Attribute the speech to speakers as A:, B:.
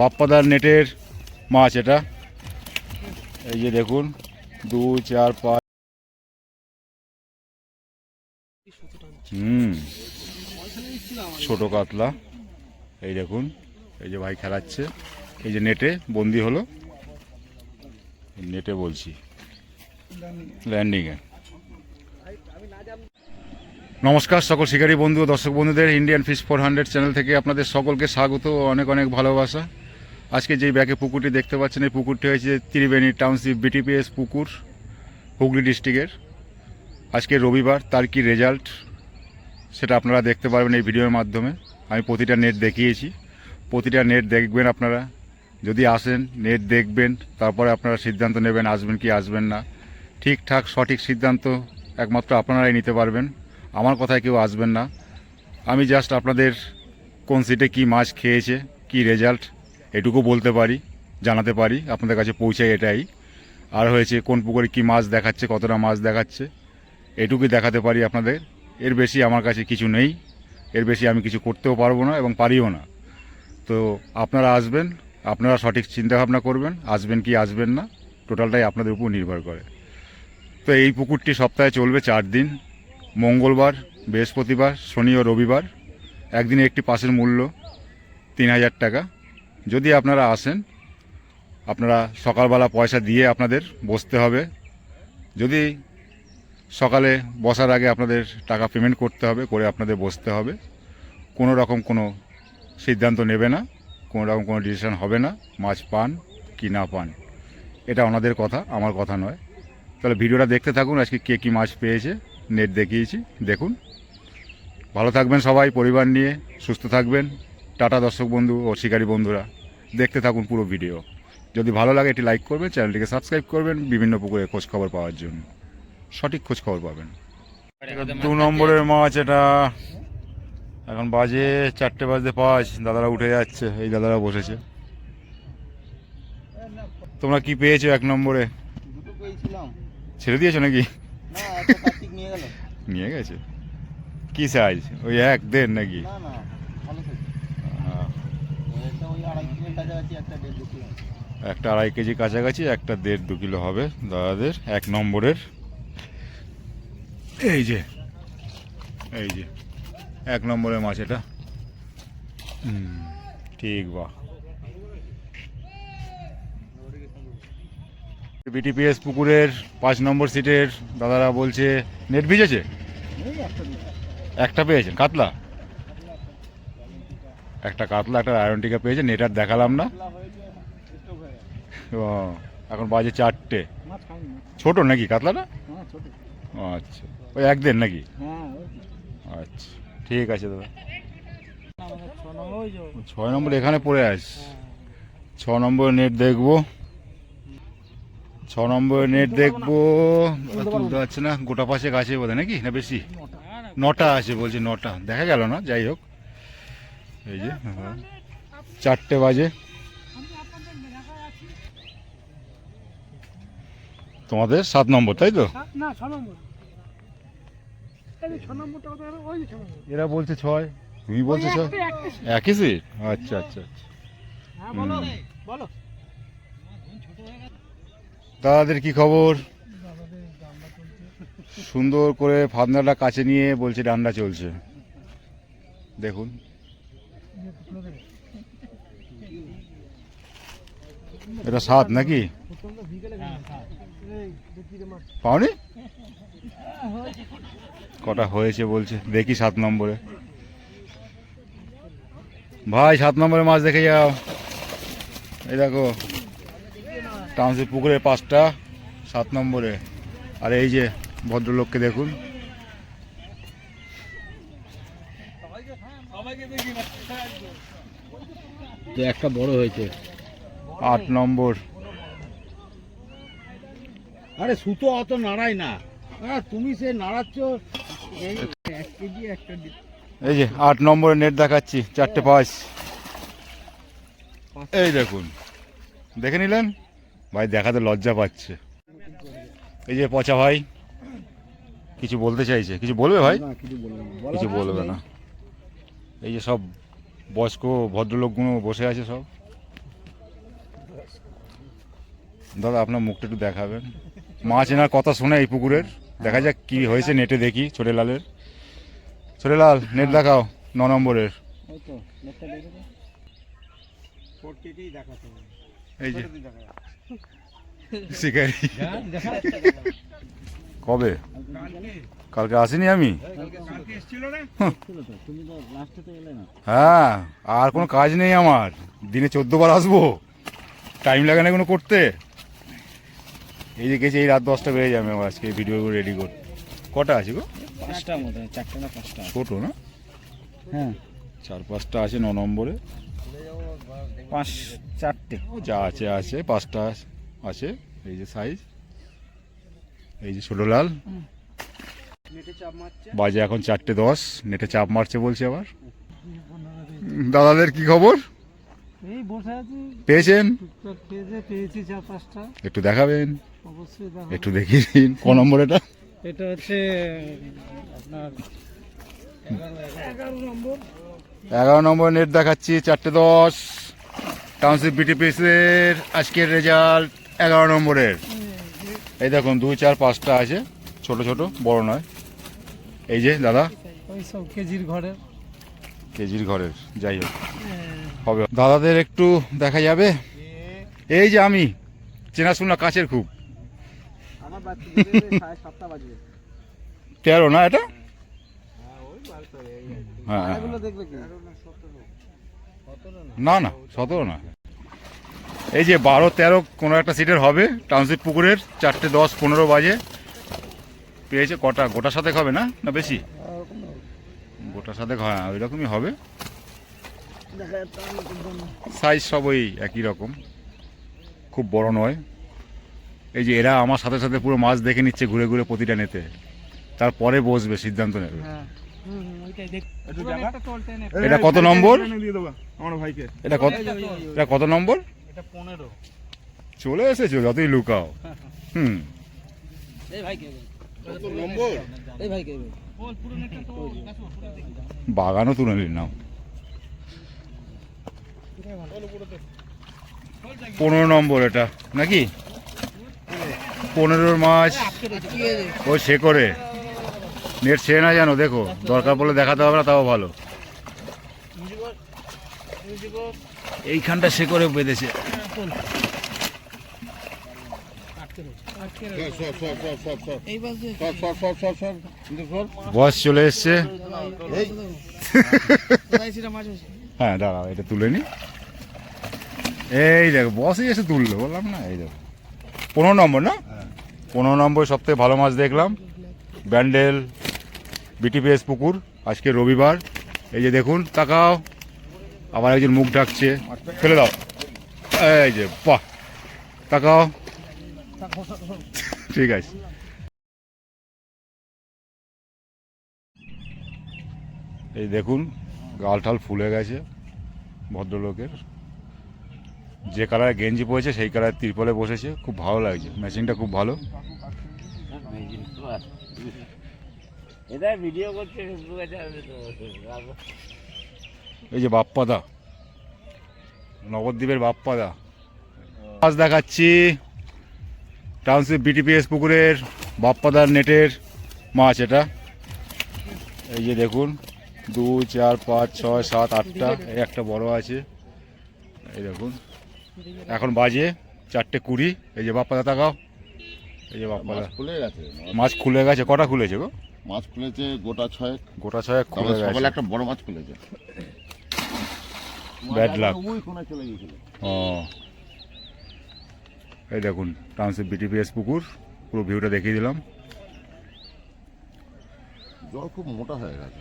A: বাপ্পাদার নেটের মাছ এটা। এই যে দেখুন, দুই, চার, পাঁচ। হুম, ছোট কাতলা। এই দেখুন, এই যে ভাই খেলাচ্ছে। এই যে নেটে বন্দি হলো। নেটে বলছি। ল্যান্ডিংয়ে নমস্কার সকল শিকারী বন্ধু দর্শক বন্ধুদের Indian fish four hundred channel থেকে আপনাদের সকলকে স্বাগত অনেক অনেক ভালোবাসা। আজকে যেই ব্যাকে পুকুরটি দেখতে পাচ্ছেন, এই পুকুরটি হয়েছে ত্রিবেণী টাউনশিপ বিটিপিএস পুকুর, হুগলি ডিস্ট্রিক্টের। আজকে রবিবার, তার কি রেজাল্ট সেটা আপনারা দেখতে পারবেন এই ভিডিওর মাধ্যমে। আমি প্রতিটা নেট দেখিয়েছি। প্রতিটা নেট দেখবেন আপনারা। যদি আসেন নেট দেখবেন, তারপরে আপনারা সিদ্ধান্ত নেবেন আসবেন কি আসবেন না। ঠিকঠাক, সঠিক সিদ্ধান্ত একমাত্র আপনারাই নিতে পারবেন। আমার কথায় কেউ আসবেন না। আমি জাস্ট আপনাদের কোন সিটে কি মাছ খেয়েছে, কি রেজাল্ট এটুকু বলতে পারি, জানাতে পারি, আপনাদের কাছে পৌঁছায় এটাই। আর হয়েছে, কোন পুকুরে কি মাছ দেখাচ্ছে, কতটা মাছ দেখাচ্ছে এটুকুই দেখাতে পারি আপনাদের। এর বেশি আমার কাছে কিছু নেই, এর বেশি আমি কিছু করতেও পারব না এবং পারিও না। তো আপনারা আসবেন, আপনারা সঠিক চিন্তাভাবনা করবেন, আসবেন কি আসবেন না, টোটালটাই আপনাদের উপর নির্ভর করে। তো এই পুকুরটি সপ্তাহে চলবে চার দিন, মঙ্গলবার, বৃহস্পতিবার, শনি ও রবিবার। একদিনে একটি পাশের মূল্য তিন হাজার টাকা। যদি আপনারা আসেন, আপনারা সকালবেলা পয়সা দিয়ে আপনাদের বসতে হবে। যদি সকালে বসার আগে আপনাদের টাকা পেমেন্ট করতে হবে, করে আপনাদের বসতে হবে। কোনো রকম কোনো সিদ্ধান্ত নেবে না, কোনো রকম কোনো ডিসিশন হবে না, মাছ পান কি না পান। এটা ওনাদের কথা, আমার কথা নয়। তাহলে ভিডিওটা দেখতে থাকুন, আজকে কে কী মাছ পেয়েছে, নেট দেখিয়েছি, দেখুন। ভালো থাকবেন সবাই, পরিবার নিয়ে সুস্থ থাকবেন। টাটা দর্শক বন্ধু ও শিকারী বন্ধুরা। দেখতে থাকুন পুরো ভিডিও যদি ভালো লাগে এটি লাইক করবেন চ্যানেলটিকে সাবস্ক্রাইব করবেন বিভিন্ন পুকুরে খোঁজ খবর পাওয়ার জন্য। সঠিক খোঁজ খবর পাবেন। দু নম্বরের মাছ এটা। এখন বাজে চারটে বাজতে পাঁচ দাদারা উঠে যাচ্ছে এই দাদারা বসেছে। তোমরা কি পেয়েছ এক নম্বরে? ছেড়ে দিয়েছ নাকি?
B: নিয়ে
A: গেছে? কি সাইজ ওই এক দেড় নাকি?
B: একটা আড়াই
A: কেজি কাছাকাছি একটা দেড় দু কিলো হবে দাদাদের এক নম্বরের। এই যে এই যে এক নম্বরের মাছ এটা ঠিক বা। বিটিপিএস পুকুরের পাঁচ নম্বর সিটের দাদারা বলছে নেট ভিজেছে?
B: একটা
A: পেয়েছেন কাতলা? একটা কাতলা একটা আয়রনটিকা পেয়েছে নেট আর দেখালাম না। ও, এখন বাজে চারটে। ছোট নাকি কাতলাটা?
B: হ্যাঁ
A: আচ্ছা। ওই একদিন নাকি?
B: হ্যাঁ।
A: আচ্ছা ঠিক আছে দাদা। ছয় নম্বর এখানে পড়ে আস। ছ নম্বর নেট দেখব। ছ নম্বর নেট দেখব। তুলতে পারছে না। গোটা পাশে গাছে বোধ নাকি? না বেশি? নটা আছে বলছে নটা। দেখা গেল না? যাই হোক। এই যে হ্যাঁ। চারটে বাজে। তোমাদের সাত নম্বর তাই তো? এরা বলছে ছয়। তুমি বলছো ছয়? একই সিট আচ্ছা আচ্ছা আচ্ছা।
B: হ্যাঁ
A: বলো।
B: বলো।
A: দাদাদের কি খবর? সুন্দর করে ফাদনাটা কাছে নিয়ে বলছে ডান্ডা চলছে। দেখুন। এটা সাত নাকি? পাওনি? কটা হয়েছে বলছে, দেখি সাত নম্বরে। ভাই, সাত নম্বরে মাছ দেখে যাও। এই দেখো, টাউনশিপ পুকুরের পাঁচটা সাত নম্বরে। আর এই যে ভদ্রলোককে দেখুন।
B: তো একটা বড় হয়েছে।
A: আট নম্বর।
B: আরে সুতো অত নাড়াই না। তুমি সে নাড়াচ্ছ এই এক কেজি একটা দি-
A: এই যে আট নম্বরে নেট দেখাচ্ছি চারটে পাঁচ। এই দেখুন দেখে নিলেন? ভাই দেখাতে লজ্জা পাচ্ছে। এই যে পচা ভাই কিছু বলতে চাইছে কিছু বলবে ভাই?
B: কিছু বলবে না।
A: এই যে সব বয়স্ক ভদ্রলোকগুলো বসে আছে সব। দাদা আপনার মুখটা একটু দেখাবেন। মাছ এনার কথা শুনে এই পুকুরের। দেখা যাক কি হয়েছে নেটে দেখি ছোটে লালের। ছোটে লাল নেট দেখাও ন নম্বরের। এই যে। শিকারি। কবে? কালকে আসিনি আমি? হ্যাঁ আর কোনো কাজ নেই আমার। দিনে চোদ্দ বার আসব। টাইম লাগে না কোনো করতে। এই যে গেছে এই রাত দশটা বেড়ে যাবে আমার আজকে ভিডিওগুলো রেডি করতে। কটা আছে গো?
B: পাঁচটা মতো চারটে না পাঁচটা
A: ছোটো না?
B: হ্যাঁ।
A: চার পাঁচটা আছে ন নম্বরে।
B: পাঁচ চারটে।
A: যা আছে আছে পাঁচটা আছে। এই যে সাইজ এই যে ছোটো লাল। বাজে এখন চারটে দশ নেটে চাপ মারছে বলছে আবার। দাদাদের কি খবর?
C: এই বসে আছি।
A: পেয়েছেন?
C: পেয়েছি চার পাঁচটা।
A: একটু দেখাবেন।
C: অবশ্যই
A: একটু দেখিয়ে দিন। ক নম্বর এটা?
C: এটা হচ্ছে আপনার এগারো নম্বর।
A: এগারো নম্বর নেট দেখাচ্ছি চারটে দশ। টাউনশিপ বিটিপিসের আজকের রেজাল্ট এগারো নম্বরের। এই দেখুন দুই চার পাঁচটা আছে। ছোট ছোট বড় নয়। এই যে দাদা?
C: ওই সব কেজির ঘরের।
A: কেজির ঘরের যাই হোক। হবে। দাদাদের একটু দেখা যাবে? এই যে আমি চেনাশোনা কাছের খুব। তেরো না এটা? হ্যাঁ হ্যাঁ।
B: এগুলো দেখবে কি?
A: না না সতেরো না। এই যে বারো তেরো কোনো একটা সিটের হবে টাউনশিপ পুকুরের চারটে দশ পনেরো বাজে। পেয়েছে? কটা? গোটার সাথে হবে না? না বেশি? গোটার সাথে হ্যাঁ ওই রকমই হবে। সাইজ সব ওই একই রকম। খুব বড় নয়। এই যে এরা আমার সাথে সাথে পুরো মাছ দেখে নিচ্ছে ঘুরে ঘুরে প্রতিটা নেতে। তারপরে বসবে সিদ্ধান্ত নেবে।
C: হ্যাঁ।
A: এটা কত নম্বর?
B: দিয়ে দেবো আমার ভাইকে।
A: এটা কত? এটা কত নম্বর? চলে এসেছ যতই লুকাও। হুম। বাগানও তুলে নিলাম পনেরো নম্বর এটা নাকি? পনেরোর মাছ। ও সে করে। নেট সে না জানো দেখো দরকার পড়লে দেখাতে হবে না তাও ভালো। এইখানটা সে করে বেঁধেছে। বয়স চলে এসছে। হ্যাঁ দাঁড়াও, এটা তুলে নি। এই দেখো বসই এসে তুললো, বললাম না, এই দেখো। পনেরো নম্বর না? পনেরো নম্বর সব থেকে ভালো মাছ দেখলাম। ব্যান্ডেল বিটিপিএস পুকুর, আজকে রবিবার। এই যে দেখুন, তাকাও। আবার একজন মুখ ডাকছে ফেলে দাও। এই যে, বাহ। তাকাও। ঠিক আছে। এই দেখুন গাল ঠাল ফুলে গেছে ভদ্রলোকের। যে কালার গেঞ্জি পরেছে সেই কালার তিরপলে বসেছে। খুব ভালো লাগছে। ম্যাচিংটা খুব ভালো।
B: ভিডিও করছে
A: এই যে বাপ্পাদা নবদ্বীপের বাপ্পাদা। মাছ দেখাচ্ছি। টাউনশিপ বিটিপিএস পুকুরের বাপ্পাদার নেটের মাছ এটা। এই যে দেখুন দুই চার পাঁচ ছয় সাত আটটা এই একটা বড় আছে। এই দেখুন এখন বাজে চারটে কুড়ি। এই যে বাপ্পাদা তাকাও। এই যে বাপ্পাদা।
D: মাছ খুলে গেছে
A: মাছ খুলে গেছে কটা খুলেছে গো?
D: মাছ খুলেছে গোটা ছয়েক।
A: গোটা ছয়েক খুলে
D: সকালে
A: গেছে
D: একটা বড় মাছ খুলেছে। চলে গিয়েছিল।
A: ও। এই দেখুন টাউনশিপ বিটিপিএস পুকুর পুরো ভিউটা দেখিয়ে দিলাম।
D: জল খুব মোটা হয়ে গেছে।